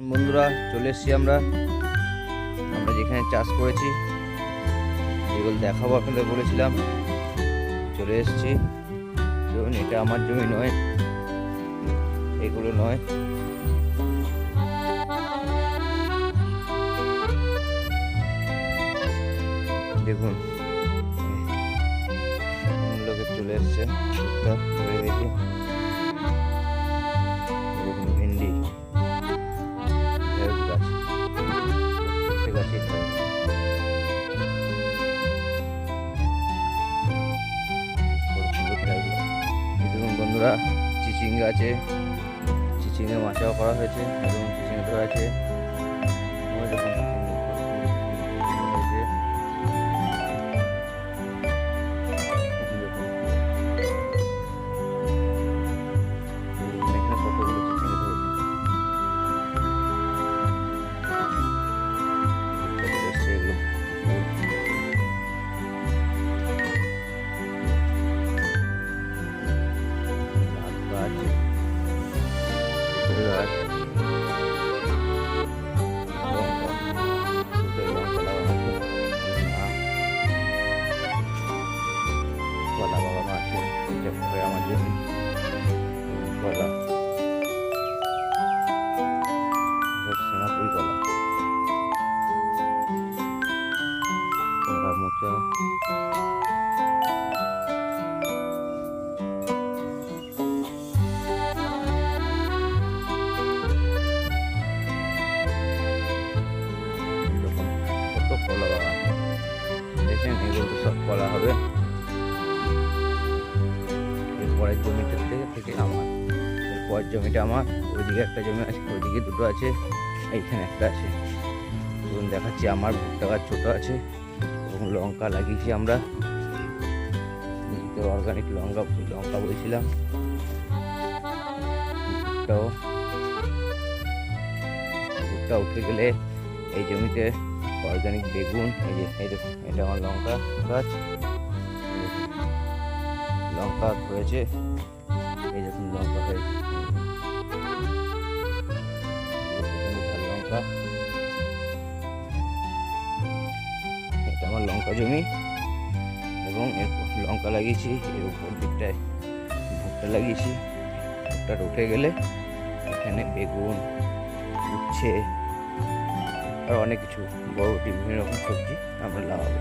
বন্ধুরা, চলে এসেছি আমরা। আমরা যেখানে চাষ করেছি যেগুলো দেখাবো আপনাদের বলেছিলাম। চলে এসেছি। দেখুন, এটা আমার জমি নয়, এগুলো নয়। দেখুন লোকে চলে এসছে টুকটাক আছে। চিচিঙ্গা মাছাও করা হয়েছে এবং চিচিঙ্গা ধরা আছে। that. কলা হবে। এরপরের জমিটার থেকে থেকে আমার, এরপরের জমিটা আমার, ওইদিকে একটা জমি আছে, ওইদিকে দুটো আছে, এইখানে একটা আছে। ধরুন দেখাচ্ছি আমার ভুট্টা গাছ ছোটো আছে এবং লঙ্কা লাগিয়েছি আমরা। অর্গানিক লঙ্কা লঙ্কা বলেছিলাম। ভুট্টাও। ভুট্টা উঠে গেলে এই জমিতে অর্গানিক বেগুন, এই যে, এই দেখুন, এটা আমার লঙ্কা গাছ। লঙ্কা হয়েছে, এই দেখুন লঙ্কা হয়েছে। লঙ্কা। এটা আমার লঙ্কা জমি, এবং এরপর লঙ্কা লাগিয়েছি, এর উপর দিকটায় ভুট্টা লাগিয়েছি। ভুট্টাটা উঠে গেলে এখানে বেগুন উচ্ছে আর অনেক কিছু বড় বিভিন্ন রকম সবজি আমরা লাগাবো।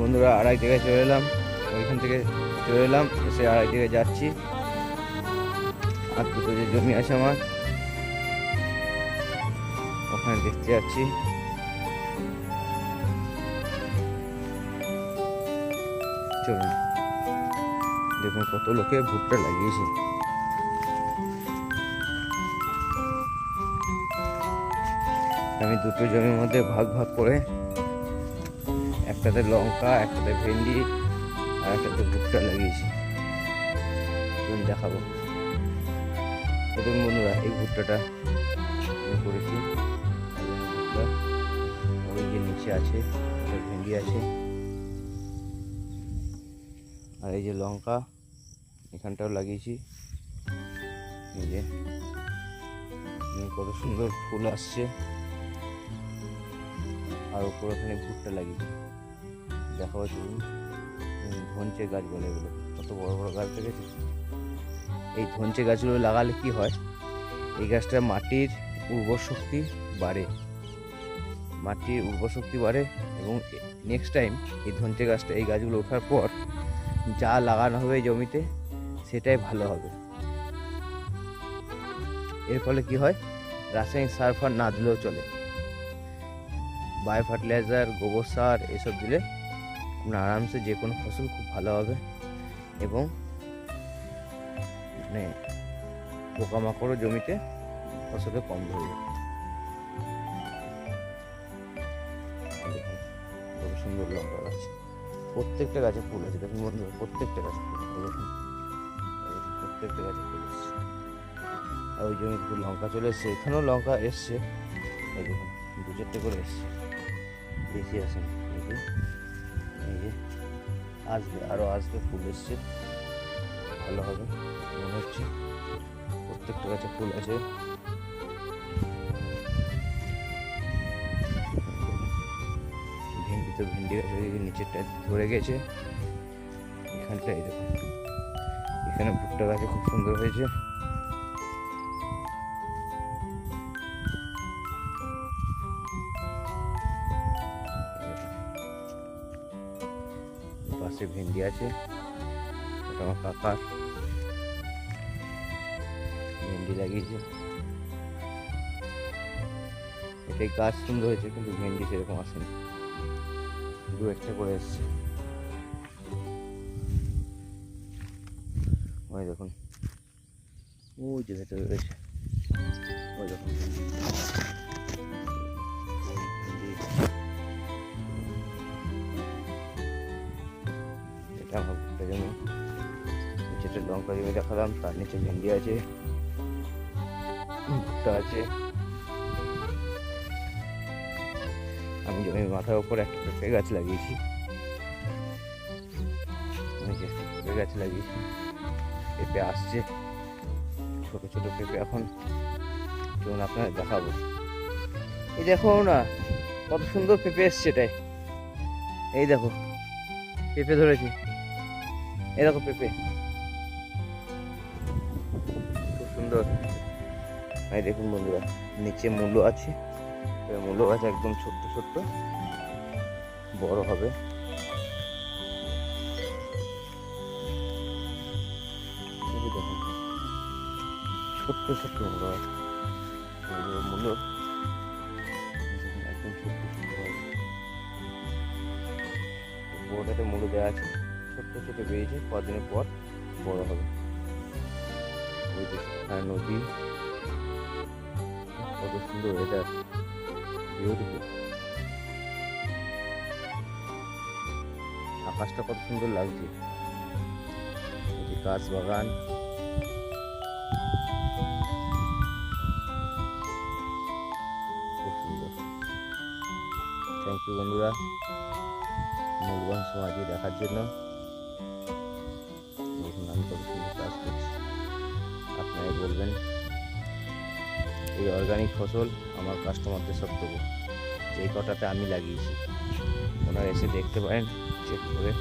বন্ধুরা আড়াই জায়গায় চলে এলাম। ওইখান থেকে চলে এলাম, এসে আড়াই জায়গায় যাচ্ছি। আর দুটো যে জমি আছে আমার। ওখানে দেখতে যাচ্ছি চলুন, দেখুন কত লোকে ভুট্টা লাগিয়েছে। আমি দুটো জমির মধ্যে ভাগ ভাগ করে একটাতে লঙ্কা, একটাতে ভেন্ডি, আর একটাতে ভুট্টা লাগিয়েছি। দেখাবো। বন্ধুরা, এই ভুট্টাটা করেছি। নিচে আছে ভেন্ডি আছে। আর এই যে লঙ্কা এখানটাও লাগিয়েছি। এই যে কত সুন্দর ফুল আসছে। আর উপর ওখানে ভুট্টা লাগিয়েছি। চলুন। উম, ধনচে গাছ বলে এগুলো। কত বড় বড় গাছ দেখেছি এই ধনচে গাছগুলো লাগালে কি হয়? এই গাছটা মাটির উর্বর শক্তি বাড়ে। মাটির উর্বর শক্তি বাড়ে এবং নেক্সট টাইম এই ধনচে গাছটা, এই গাছগুলো ওঠার পর যা লাগানো হবে জমিতে, সেটাই ভালো হবে। এর ফলে কি হয়? রাসায়নিক সার ফার না দিলেও চলে। বায়ো ফার্টিলাইজার গোবর সার, এসব দিলে আপনার আরামসে যে কোনো ফসল খুব ভালো হবে এবং মানে পোকামাকড়ও জমিতে ফসলে কম ধরবে। সুন্দর লঙ্কা গাছ প্রত্যেকটা গাছে ফুল আছে, দেখুন বন্ধুরা, প্রত্যেকটা গাছে ফুল দেখুন। প্রত্যেকটা গাছে ফুল এসছে আর ওই জমি কিছু লঙ্কা চলে এসছে, এখানেও লঙ্কা এসছে। এই দেখুন, দু চারটে করে এসছে। বেশি আসেনি যে এই যে আসবে আরও আসবে, ফুল এসছে। ভালো হবে, মনে হচ্ছে। প্রত্যেকটা গাছে ফুল আছে। তো ভেন্ডি গাছে নিচেরটা ধরে গেছে এখানটাই দেখুন। এখানে ভুট্টা গাছে খুব সুন্দর হয়েছে। পাশে ভেন্ডি আছে আমার কাকার ভেন্ডি লাগিয়েছে। এটাই গাছ সুন্দর হয়েছে, কিন্তু ভেন্ডি সেরকম আসেনি। দু একটা করে এসছে। ওই দেখুন। ওই যে ভেতরে রয়েছে। ওই দেখুন। এটা লঙ্কা জমি দেখালাম, তার নিচে ভেন্ডি আছে, ভুট্টা আছে। আমি জমির মাথার উপর একটা পেঁপে গাছ লাগিয়েছি। পেঁপে গাছ লাগিয়েছি। পেঁপে আসছে। ছোট ছোট পেঁপে এখন চলুন আপনার দেখাবো। এই দেখো না, কত সুন্দর পেঁপে এসছে এটাই। এই দেখো, পেঁপে ধরেছি। এই দেখো পেঁপে। খুব সুন্দর। এই দেখুন বন্ধুরা, নিচে মূল্য আছে। মূল্য গাছ একদম ছোট্ট ছোট্ট বড় হবে। ছোট্ট ছোট্ট মূল্য গাছ মূল্য একদম বড়টাতে মূল্য দেওয়া আছে। ছোট্ট ছোট বেরিয়েছে কদিনের পর বড় হবে। ওই যে নদী, কত সুন্দর ওয়েদার বিউটিফুল আকাশটা কত সুন্দর লাগছে। গাছ বাগান। খুব সুন্দর। থ্যাংক ইউ বন্ধুরা। মূল্যবান সমাজে দেখার জন্য। আমি কাজ আপনারাই বলবেন। এই অর্গানিক ফসল আমার কাস্টমারদের সব দেবো। যেই কটাতে আমি লাগিয়েছি। ওনারা এসে দেখতে পারেন চেক করে।